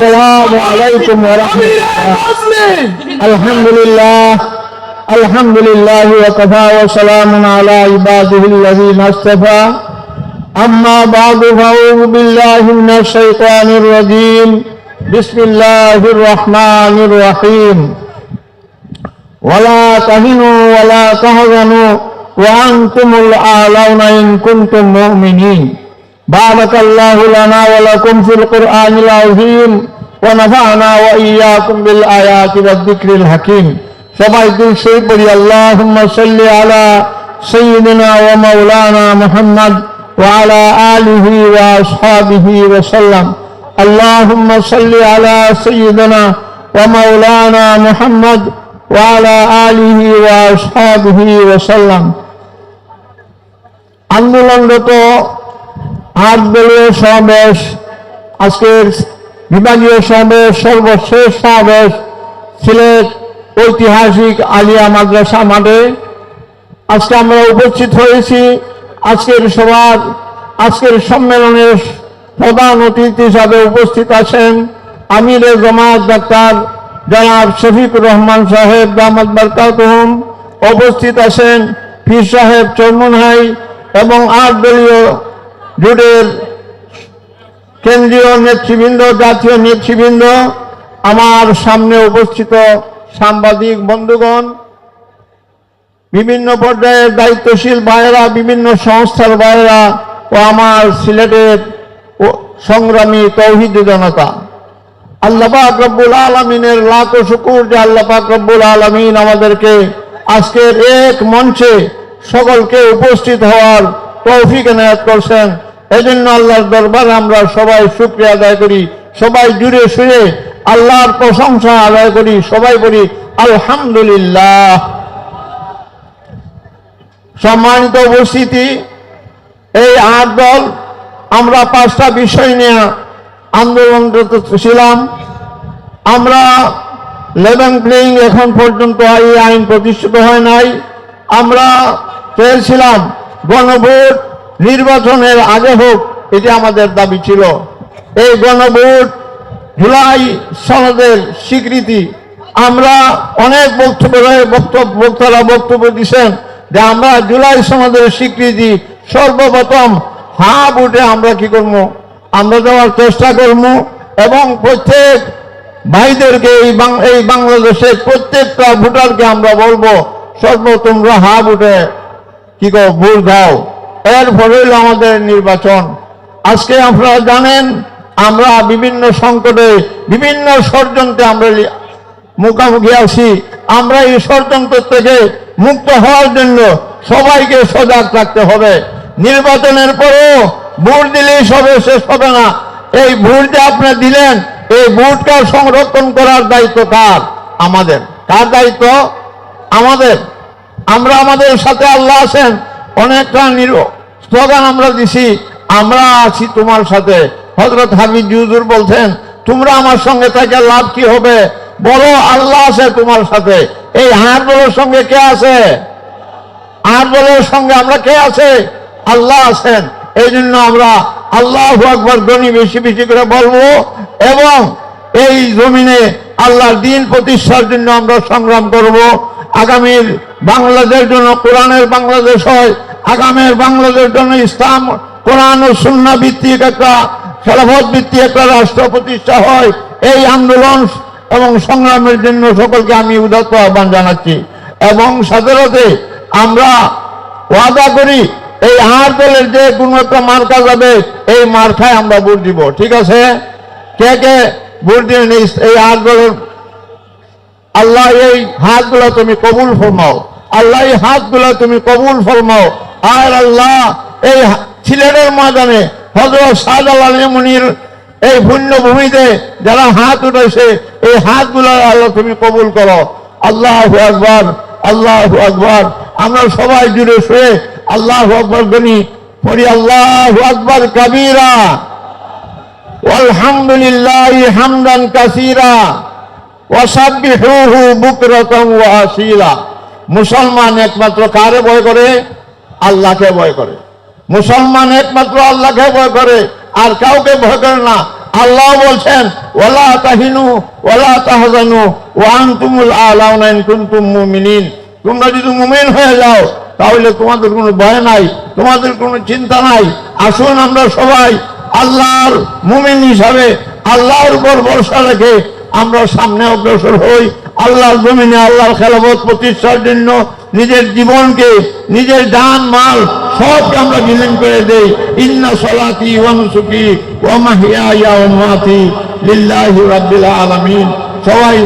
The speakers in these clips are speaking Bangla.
السلام عليكم ورحمة الله الحمد لله الحمد لله وكفى وسلام على عباده الذين اصطفى أما بعد فأعوذ بالله من الشيطان الرجيم بسم الله الرحمن الرحيم ولا تهنوا ولا تهزنوا وأنتم الأعلون إن كنتم مؤمنين بارك الله لنا ولكم في القرآن العظيم ونفعنا وإياكم بالآيات والذكر الحكيم সবাই দিল সেই পড়ি আল্লাহুম্মা সাল্লি আলা সাইয়্যিদিনা ওয়া মাওলানা মুহাম্মদ ওয়া আলা আলিহি ওয়া আসহাবিহি ওয়া সাল্লাম আল্লাহুম্মা সাল্লি আলা সাইয়্যিদিনা ওয়া মাওলানা মুহাম্মদ ওয়া আলা আলিহি ওয়া আসহাবিহি ওয়া সাল্লাম আন্দোলনরত আট দলীয় সমাবেশ আজকের বিভাগীয় সমাবেশ, সর্বশেষ সমাবেশ সিলেট ঐতিহাসিক আলিয়া মাদ্রাসা মাঠে। আজকে আমরা উপস্থিত হয়েছি আজকের সভার, আজকের সম্মেলনের প্রধান অতিথি হিসাবে উপস্থিত আছেন আমিরের জামাত ডাক্তার জনাব শফিকুর রহমান সাহেব দামাদ বারকাতহম। উপস্থিত আছেন পীর সাহেব চৌমনহাই এবং আট দলীয় জোটের কেন্দ্রীয় নেতৃবৃন্দ, জাতীয় নেতৃবৃন্দ, আমার সামনে উপস্থিত সাংবাদিক বন্ধুগণ, বিভিন্ন পর্যায়ের দায়িত্বশীল ভাইয়েরা, বিভিন্ন সংস্থার ভাইয়েরা ও আমার সিলেটের সংগ্রামী তৌহিদ জনতা। আল্লাপাক রব্বুল আলমিনের লাখো শুকুর যে আল্লাপাক রব্বুল আলমিন আমাদেরকে আজকের এক মঞ্চে সকলকে উপস্থিত হওয়ার তৌফিক এনায়াত করছেন। এই জন্য আল্লাহর দরবার আমরা সবাই শুক্রিয়া আদায় করি, সবাই জুড়ে শুয়ে আল্লাহর প্রশংসা আদায় করি, সবাই বলি আলহামদুলিল্লাহ। সম্মানিত উপস্থিতি, এই আট দল, আমরা পাঁচটা বিষয় নিয়ে আন্দোলনরত ছিলাম। আমরা লেভেন প্লেইং এখন পর্যন্ত এই আইন প্রতিষ্ঠিত হয় নাই। আমরা চেয়েছিলাম গণভোট নির্বাচনের আগে হোক, এটি আমাদের দাবি ছিল। এই গণভোট জুলাই সনদের স্বীকৃতি। আমরা অনেক বক্তব্য বক্তব্য, বক্তারা বক্তব্য দিচ্ছেন যে আমরা জুলাই সনদের স্বীকৃতি সর্বপ্রথম হা বুটে আমরা কি করব? আমরা দেওয়ার চেষ্টা করব এবং প্রত্যেক ভাইদেরকে এই এই বাংলাদেশের প্রত্যেকটা ভোটারকে আমরা বলব সর্ব তোমরা হা বুটে কি কো ভোট দাও। এর ফলে হলো আমাদের নির্বাচন। আজকে আপনারা জানেন, আমরা বিভিন্ন সংকটে, বিভিন্ন ষড়যন্ত্রে আমরা মুখোমুখি আছি। আমরা এই ষড়যন্ত্র থেকে মুক্ত হওয়ার জন্য সবাইকে সজাগ থাকতে হবে। নির্বাচনের পরেও ভোট দিলেই সবে শেষ হবে না। এই ভোট যে আপনি দিলেন, এই ভোটটা সংরক্ষণ করার দায়িত্ব কার? আমাদের। কার দায়িত্ব? আমাদের। আমরা আমাদের সাথে আল্লাহ আছেন। অনেকটা নির স্লোগান আমরা দিছি, আমরা আছি তোমার সাথে। হজরত হাবিব জুজুর বলছেন, তোমরা আমার সঙ্গে থেকে লাভ কি হবে? বলো, আল্লাহ আছে তোমার সাথে। এই বলের সঙ্গে কে আছে? হাট বলের সঙ্গে আমরা কে আছে? আল্লাহ আছেন। এই জন্য আমরা আল্লাহ আকবর ধ্বনি বেশি বেশি করে বলব এবং এই জমিনে আল্লাহর দিন প্রতিষ্ঠার জন্য আমরা সংগ্রাম করব। আগামীর বাংলাদেশের জন্য, কোরআনের বাংলাদেশ হয়, আগামীর বাংলাদেশের জন্য ইসলাম, কোরআন ও সুন্না ভিত্তিক একটা খেলাফত ভিত্তিক একটা রাষ্ট্র প্রতিষ্ঠা হয়। এই আন্দোলন এবং সংগ্রামের জন্য সকলকে আমি উদাত্ত আহ্বান জানাচ্ছি। এবং সাথে আমরা ওয়াদা করি, এই আট দলের যে কোনো একটা মার্কা যাবে, এই মার্কায় আমরা ভোট দিব। ঠিক আছে? কে কে ভোট দিবেন এই- আট দলের আল্লাহ এই হাতগুলো তুমি কবুল ফরমাও। আল্লাহ এই হাতগুলো তুমি কবুল ফরমাও। আর আল্লাহ এই সিলেটের ময়দানে হজরত শাহজালাল মনির এই পুণ্যভূমিতে যারা হাত উঠেছে এই হাতগুলো আল্লাহ তুমি কবুল করো। আল্লাহ আকবর আল্লাহ আকবর। আমরা সবাই জুড়ে শুয়ে আল্লাহ আকবর গনি, পড়ি আল্লাহ আকবর কবিরা। আলহামদুলিল্লাহ হামদান কাসিরা। ওয়াসাব্বিহুহু বুকরাতাম ওয়া আসীলা মুসলমান একমাত্র কারে ভয় করে? আল্লাহকে ভয় করে। মুসলমান একমাত্র আল্লাহকে ভয় করে, আর কাউকে ভয় করে না। আল্লাহ বলছেন, ওয়ালা তাহিনু, ওয়ালা তাহজানু, ওয়া আনতুমুল আলাউনা ইন কুনতুম মুমিনিন। তোমরা যদি মুমিন হয়ে যাও, তাহলে তোমাদের কোনো ভয় নাই, তোমাদের কোনো চিন্তা নাই। আসুন আমরা সবাই আল্লাহর মুমিন হিসাবে আল্লাহর উপর ভরসা রেখে আমরা সামনে অগ্রসর হই। আল্লাহর জমিনে আল্লাহর খেলাফত প্রতিষ্ঠার জন্য নিজের জীবনকে, নিজের জান মাল সবকে আমরা বিলীন করে দেই। ইন্না সলাতি ওয়া নুসুকি ওয়া মাহিয়ায়া ওয়া মামাতি লিল্লাহি রাব্বিল আলামিন। সবাই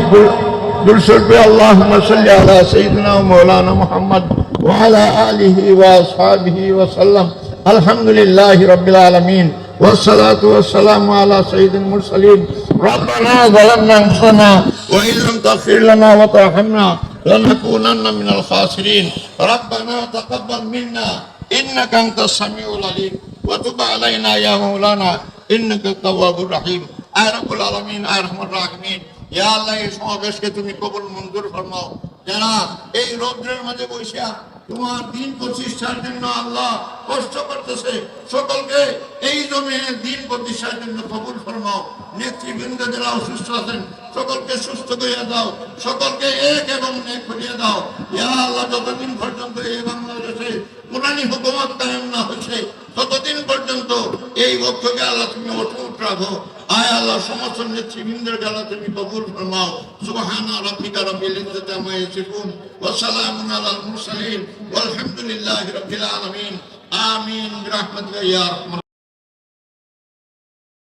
দুরশরবে আল্লাহুম্মা সাল্লি আলা সাইয়্যিদিনা মাওলানা মুহাম্মদ ওয়া আলা আলিহি ওয়া আসহাবিহি ওয়া সাল্লাম। আলহামদুলিল্লাহি রাব্বিল আলামিন। والصلاة والسلام على سيد المرسلين ربنا ظلمنا أنفسنا وإن لم تغفر لنا وترحمنا لنكونن من الخاسرين ربنا تقبل منا إنك أنت السميع العليم وتب علينا يا مولانا إنك التواب الرحيم আয় রব্বুল আলামিন আয় রহমান রাহিমিন ইয়া আল্লাহ এই সমাবেশকে তুমি কবুল মঞ্জুর ফরমাও যারা এই রৌদ্রের মাঝে বসিয়া তোমার দিন প্রতিষ্ঠার জন্য আল্লাহ কষ্ট করতেছে। সকলকে এই জমিনে দিন প্রতিষ্ঠার জন্য কবুল ফরমাও। নেতৃবৃন্দ যারা অসুস্থ আছেন, সকলকে সুস্থ করিয়া দাও। সকলকে এক এবং এক করিয়া দাও। ইয়া আল্লাহ, যতদিন পর্যন্ত এই বাংলাদেশে কোরআনী হুকুমত কায়েম না হচ্ছে, ততদিন পর্যন্ত এই বক্ষকে আল্লাহ তুমি রাখো আয় আল্লাহ, সমস্ত নেতৃবৃন্দের গালা তুমি কবুল ফরমাও। সুবহানা রাব্বিকা রাব্বিল ইজ্জাতি আম্মা ইয়াসিফুন, ওয়া সালামুন আলাল মুরসালিন, ওয়ালহামদুলিল্লাহি রাব্বিল আলামিন। আমিন, বিরহমাতিকা ইয়া